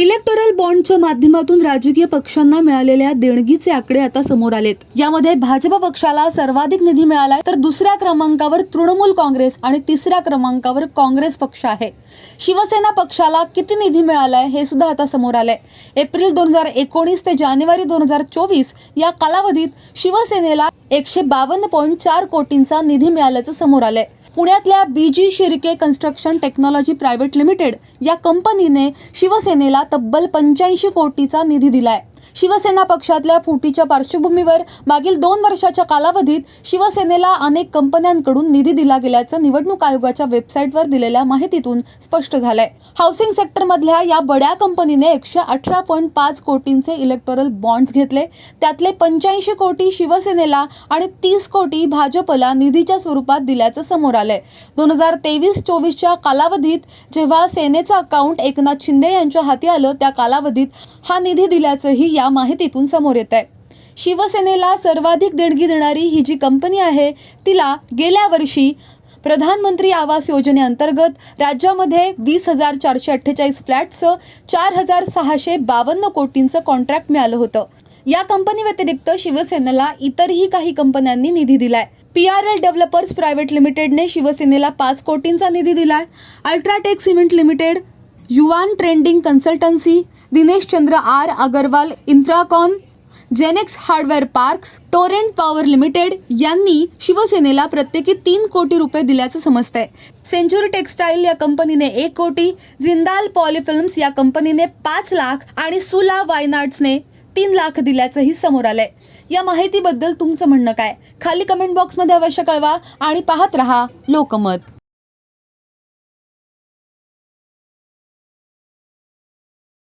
Electoral बॉन्डच्या माध्यमातून राजकीय पक्षांना मिळालेल्या देणगीचे आकडे आता समोर आलेत. यामध्ये भाजप पक्षाला सर्वाधिक निधी मिळालाय तर दुसऱ्या क्रमांकावर तृणमूल काँग्रेस आणि तिसऱ्या क्रमांकावर काँग्रेस पक्ष आहे. शिवसेना पक्षाला किती निधी मिळालाय हे सुद्धा आता समोर आलंय. एप्रिल दोन हजार एकोणीस ते जानेवारी दोन हजार चोवीस या कालावधीत शिवसेनेला एकशे बावन्न पॉईंट चार कोटींचा निधी मिळाल्याचं समोर आलंय. पुण्यातल्या B G Shirke construction technology private limited या कंपनीने शिवसेनेला तब्बल पंच्याऐंशी कोटीचा निधी दिलाय. शिवसेना पक्षातल्या फुटीच्या पार्श्वभूमीवर मागील दोन वर्षाच्या कालावधीत शिवसेनेला अनेक कंपन्यांकडून निधी दिला गेल्याचं निवडणूक आयोगाच्या वेबसाईटवर दिलेल्या माहितीतून स्पष्ट झालंय. हाऊसिंग सेक्टरमधल्या या बड्या कंपनीने एकशे अठरा पॉईंट पाच कोटींचे इलेक्टोरल बॉन्ड्स घेतले. त्यातले पंच्याऐंशी कोटी शिवसेनेला आणि तीस कोटी भाजपला निधीच्या स्वरूपात दिल्याचं समोर आलंय. दोन हजार तेवीस चोवीसच्या कालावधीत जेव्हा सेनेचं अकाउंट एकनाथ शिंदे यांच्या हाती आलं त्या कालावधीत हा निधी दिल्याचंही या माहितीतून समोर येत आहे. शिवसेनेला सर्वाधिक देणगी देणारी ही जी कंपनी आहे तिला गेल्या वर्षी प्रधानमंत्री आवास योजनेअंतर्गत राज्यामध्ये वीस हजार चारशे अठ्ठेचाळीस फ्लॅटचं चार हजार सहाशे बावन्न कोटींचं कॉन्ट्रॅक्ट मिळालं होतं. या कंपनी व्यतिरिक्त शिवसेनेला इतरही काही कंपन्यांनी निधी दिलाय. P R L developers private लिमिटेडने शिवसेनेला पाच कोटींचा निधी दिलाय. UltraTech cement limited Yuvan trading consultancy Dinesh Chandra R Agarwal Intracon Genex hardware parks Torrent power limited यांनी शिवसेनेला प्रत्येकी तीन कोटी रुपये दिल्याचं समजतंय. सेंचुरी टेक्सटाईल या कंपनीने एक कोटी जिंदाल पॉलिफिल्म्स या कंपनीने पाच लाख आणि सुला वायनाड्सने तीन लाख दिल्याचंही समोर आलंय. या माहितीबद्दल तुमचं म्हणणं काय? खाली कमेंट बॉक्समध्ये अवश्य कळवा आणि पाहत रहा लोकमत.